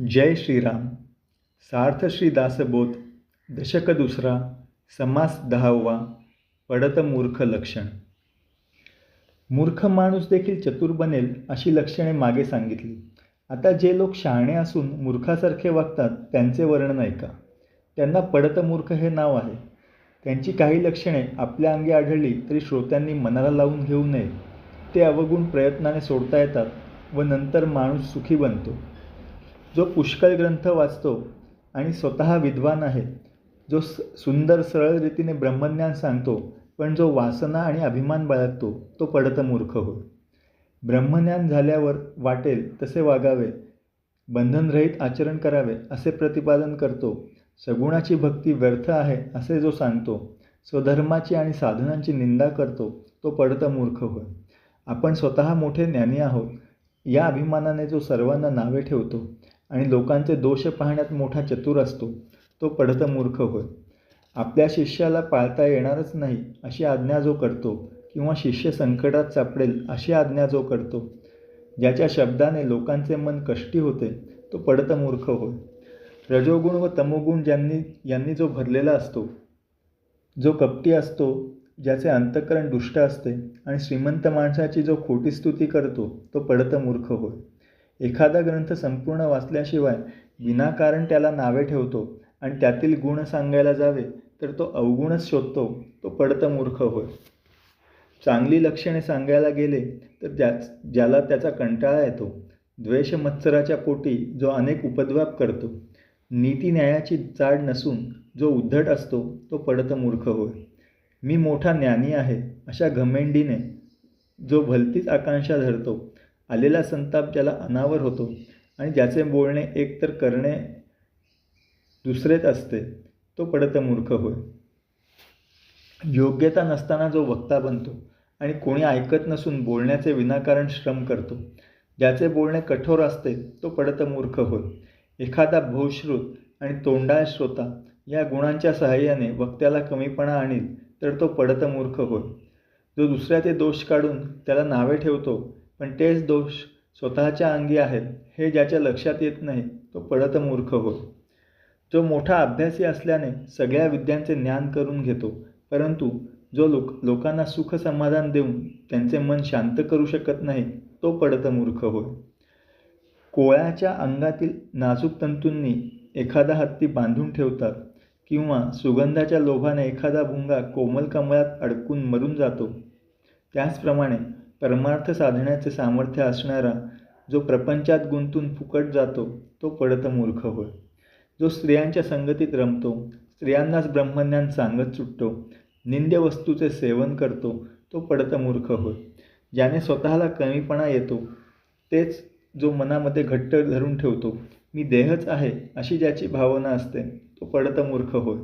जय श्रीराम. सार्थ श्री दासबोध दशक दुसरा समास दहावा पडत मूर्ख लक्षण. मूर्ख माणूस देखील चतुर बनेल अशी लक्षणे मागे सांगितली. आता जे लोक शहाणे असून मूर्खासारखे वागतात त्यांचे वर्णन ऐका. त्यांना पडत मूर्ख हे नाव आहे. त्यांची काही लक्षणे आपल्या अंगी आढळली तरी श्रोत्यांनी मनाला लावून घेऊ नये. ते अवगुण प्रयत्नाने सोडता येतात व नंतर माणूस सुखी बनतो. जो पुष्कळ ग्रंथ वाचतो आणि स्वतः विद्वान आहे जो स सुंदर सरळ रीतीने ब्रह्मज्ञान सांगतो पण जो वासना आणि अभिमान बाळगतो तो पडत मूर्ख होय. ब्रह्मज्ञान झाल्यावर वाटेल तसे वागावे बंधनरहित आचरण करावे असे प्रतिपादन करतो. सगुणाची भक्ती व्यर्थ आहे असे जो सांगतो स्वधर्माची आणि साधनांची निंदा करतो तो पडत मूर्ख होय. आपण स्वतः मोठे ज्ञानी आहोत या अभिमानाने जो सर्वांना नावे ठेवतो आणि लोकांचे दोष पाहण्यात मोठा चतुर असतो. तो पडत मूर्ख होय. आपल्या शिष्याला पाळता येणारच नाही अशी आज्ञा जो करतो किंवा शिष्य संकटात सापडेल अशी आज्ञा जो करतो. ज्याच्या शब्दाने लोकांचे मन कष्टी होते तो पडत मूर्ख होय. रजोगुण व तमोगुण ज्यांनी यांनी जो भरलेला असतो जो कपटी असतो ज्याचे अंतकरण दुष्ट असते आणि श्रीमंत माणसाची जो खोटी स्तुती करतो तो पडत मूर्ख होय. एखादा ग्रंथ संपूर्ण वाचल्याशिवाय विनाकारण त्याला नावे ठेवतो आणि त्यातील गुण सांगायला जावे तर तो अवगुणच शोधतो तो पडत मूर्ख होय. चांगली लक्षणे सांगायला गेले तर ज्या ज्याला त्याचा कंटाळा येतो. द्वेषमत्सराच्या पोटी जो अनेक उपद्व्याप करतो. नीती न्यायाची चाड नसून जो उद्धट असतो तो पडत मूर्ख होय. मी मोठा ज्ञानी आहे अशा घमेंडीने जो भलतीच आकांक्षा धरतो आलेला संताप ज्याला अनावर होतो आणि ज्याचे बोलणे एकतर करणे दुसरेच असते तो पडत मूर्ख होय. योग्यता नसताना जो वक्ता बनतो आणि कोणी ऐकत नसून बोलण्याचे विनाकारण श्रम करतो ज्याचे बोलणे कठोर असते तो पडत मूर्ख होय. एखादा भूश्रुत आणि तोंडाळ श्रोता या गुणांच्या सहाय्याने वक्त्याला कमीपणा आणील तर तो पडत मूर्ख होय. जो दुसऱ्याचे दोष काढून त्याला नावे ठेवतो पण तेच दोष स्वतःच्या अंगी आहेत हे ज्याच्या लक्षात येत नाही तो पडत मूर्ख होय जो मोठा अभ्यासी असल्याने सगळ्या विद्यांचे ज्ञान करून घेतो परंतु जो लोक लोकांना सुख समाधान देऊन त्यांचे मन शांत करू शकत नाही तो पडत मूर्ख होय कोळ्याच्या अंगातील नाजूक तंतूंनी एखादा हत्ती बांधून ठेवतात किंवा सुगंधाच्या लोभाने एखादा भुंगा कोमल कमळात अडकून मरून जातो. त्याचप्रमाणे परमार्थ साधण्याचे सामर्थ्य असणारा जो प्रपंचात गुंतून फुकट जातो तो पडत मूर्ख होय. जो स्त्रियांच्या संगतीत रमतो स्त्रियांनाच ब्रह्मज्ञान सांगत सुटतो निंद्य वस्तूचे सेवन करतो तो पडत मूर्ख होय. ज्याने स्वतःला कमीपणा येतो तेच जो मनामध्ये घट्ट धरून ठेवतो मी देहच आहे अशी ज्याची भावना असते तो पडत मूर्ख होय.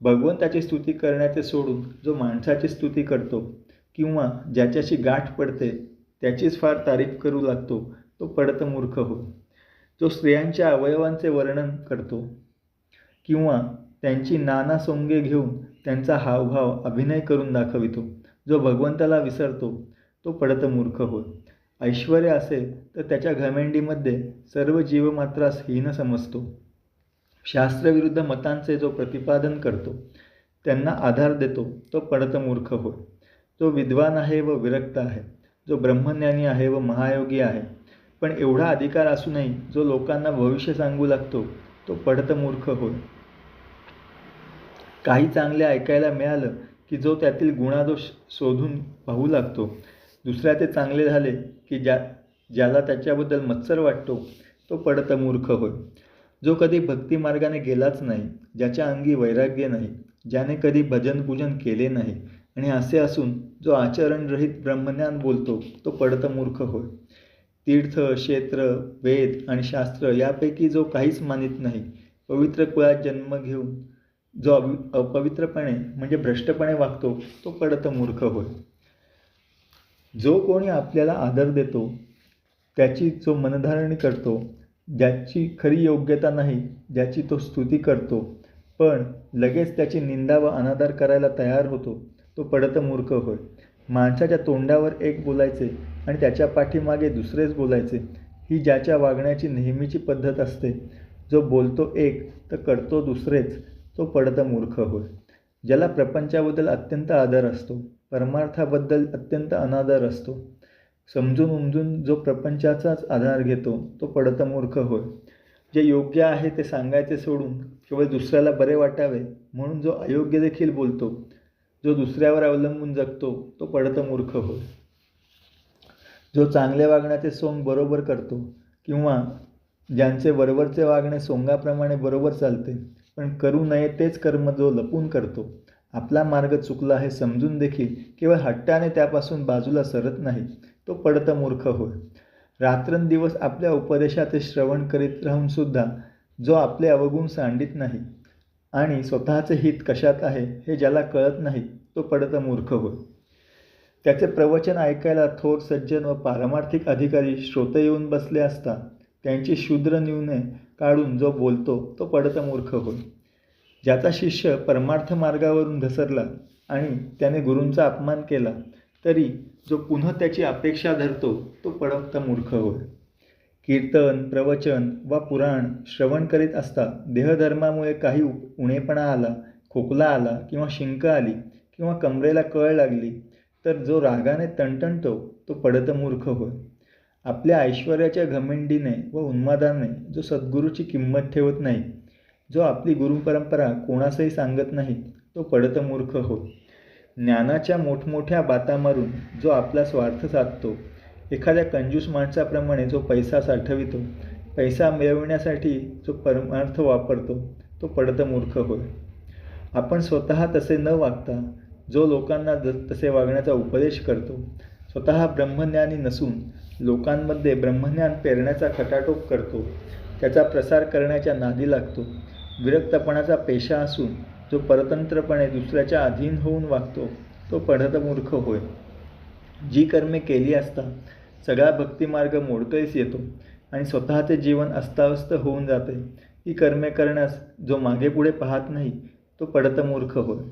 भगवंताची स्तुती करण्याचे सोडून जो माणसाची स्तुती करतो किंवा ज्याच्याशी गाठ पडते त्याचीच फार तारीफ करू लागतो तो पडत मूर्ख होय जो स्त्रियांच्या अवयवांचे वर्णन करतो किंवा त्यांची नाना सोंगे घेऊन त्यांचा हावभाव अभिनय करून दाखवितो जो भगवंताला विसरतो तो पडत मूर्ख होय ऐश्वर असेल तर त्याच्या घमेंडीमध्ये सर्व जीवमात्रास हीन समजतो. शास्त्रविरुद्ध मतांचे जो प्रतिपादन करतो त्यांना आधार देतो तो पडत मूर्ख होय जो विद्वान आहे व विरक्त आहे जो ब्रह्मज्ञानी आहे व महायोगी आहे. पण एवढा अधिकार असूनही जो लोकांना भविष्य सांगू लागतो तो पडत मूर्ख होय. काही चांगले ऐकायला मिळालं की जो त्यातील गुणादोष शोधून पाहू लागतो. दुसऱ्याचे चांगले झाले की ज्या ज्याला त्याच्याबद्दल मत्सर वाटतो तो पडत मूर्ख होय. जो कधी भक्तिमार्गाने गेलाच नाही ज्याच्या अंगी वैराग्य नाही ज्याने कधी भजन पूजन केले नाही आणि असे असून जो आचरणरहित ब्रह्मज्ञान बोलतो तो पडत मूर्ख होय. तीर्थ क्षेत्र वेद आणि शास्त्र यापैकी जो काहीच मानित नाही पवित्र कुळात जन्म घेऊन जो अवि अपवित्रपणे म्हणजे भ्रष्टपणे वागतो तो पडत मूर्ख होय. जो कोणी आपल्याला आदर देतो त्याची जो मनधारणी करतो ज्याची खरी योग्यता नाही ज्याची तो स्तुती करतो पण लगेच त्याची निंदा व अनादर करायला तयार होतो तो पडत मूर्ख होय. माणसाच्या तोंडावर एक बोलायचे आणि त्याच्या पाठीमागे दुसरेच बोलायचे ही ज्याच्या वागण्याची नेहमीची पद्धत असते. जो बोलतो एक तर करतो दुसरेच तो पडत मूर्ख होय. ज्याला प्रपंचाबद्दल अत्यंत आदर असतो परमार्थाबद्दल अत्यंत अनादर असतो. समजून उमजून जो प्रपंचाचाच आधार घेतो तो पडत मूर्ख होय. जे योग्य आहे ते सांगायचे सोडून केवळ दुसऱ्याला बरे वाटावे म्हणून जो अयोग्य देखील बोलतो जो दुसऱ्यावर अवलंबून जगतो तो पडत मूर्ख होय. जो चांगले वागण्याचे सोंग बरोबर करतो किंवा ज्यांचे वरवरचे वागणे सोंगाप्रमाणे बरोबर चालते पण करू नये तेच कर्म जो लपून करतो. आपला मार्ग चुकला हे समजून देखील केवळ हट्टाने त्यापासून बाजूला सरत नाही तो पडत मूर्ख होय. रात्रंदिवस आपल्या उपदेशाचे श्रवण करीत राहूनसुद्धा जो आपले अवगुण सांडित नाही आणि स्वतःचे हित कशात आहे हे ज्याला कळत नाही तो पडत मूर्ख होय. त्याचे प्रवचन ऐकायला थोर सज्जन व पारमार्थिक अधिकारी श्रोते येऊन बसले असता त्यांची शूद्र न्यूने काढून जो बोलतो तो पडत मूर्ख होय. ज्याचा शिष्य परमार्थ मार्गावरून घसरला आणि त्याने गुरूंचा अपमान केला तरी जो पुन्हा त्याची अपेक्षा धरतो तो पडत मूर्ख होय. कीर्तन प्रवचन वा पुराण श्रवण करीत असता देहधर्मामुळे काही उणेपणा आला खोकला आला किंवा शिंक आली किंवा कमरेला कळ लागली तर जो रागाने तणतणतो तो पडत मूर्ख होय. आपल्या ऐश्वर्याच्या घमेंडीने व उन्मादाने जो सद्गुरूची किंमत ठेवत नाही जो आपली गुरुपरंपरा कोणासही सांगत नाही तो पडत मूर्ख होय. ज्ञानाच्या मोठमोठ्या बाता मारून जो आपला स्वार्थ साधतो एखाद्या कंजूस माणसाप्रमाणे जो पैसा साठवितो पैसा मिळविण्यासाठी जो परमार्थ वापरतो तो पडत मूर्ख होय. आपण स्वतः तसे न वागता जो लोकांना ज तसे वागण्याचा उपदेश करतो स्वतः ब्रह्मज्ञानी नसून लोकांमध्ये ब्रह्मज्ञान पेरण्याचा खटाटोप करतो त्याचा प्रसार करण्याच्या नादी लागतो विरक्तपणाचा पेशा असून जो परतंत्रपणे दुसऱ्याच्या अधीन होऊन वागतो तो पडत मूर्ख होय. जी कर्मे केली असता सगळा भक्तिमार्ग मोडकळीस येतो आणि स्वतःचे जीवन अस्ताव्यस्त होऊन जाते. ही कर्मे करण्यास जो मागेपुढे पाहत नाही तो पडत मूर्ख होय.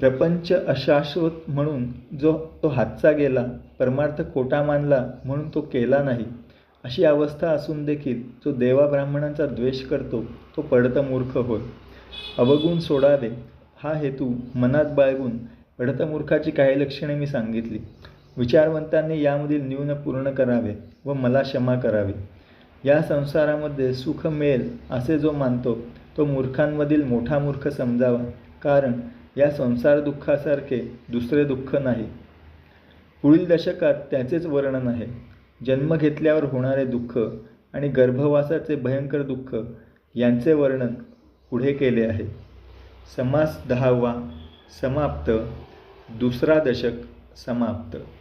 प्रपंच अशाश्वत म्हणून जो तो हातचा गेला परमार्थ खोटा मानला म्हणून तो केला नाही अशी अवस्था असून देखील जो देवा ब्राह्मणांचा द्वेष करतो तो पडत मूर्ख होय. अवगुण सोडावे हा हेतू मनात बाळगून मूर्खाची काही लक्षणे मी सांगितली. विचारवंतांनी यामधील न्यून पूर्ण करावे व मला क्षमा करावी. या संसारामध्ये सुख मिळेल असे जो मानतो तो मूर्खांमधील मोठा मूर्ख समजावा कारण या संसार दुःखासारखे दुसरे दुःख नाही. पुढील दशकात त्याचेच वर्णन आहे. जन्म घेतल्यावर होणारे दुःख आणि गर्भवासाचे भयंकर दुःख यांचे वर्णन पुढे केले आहे. समास दहावा समाप्त. दुसरा दशक समाप्त.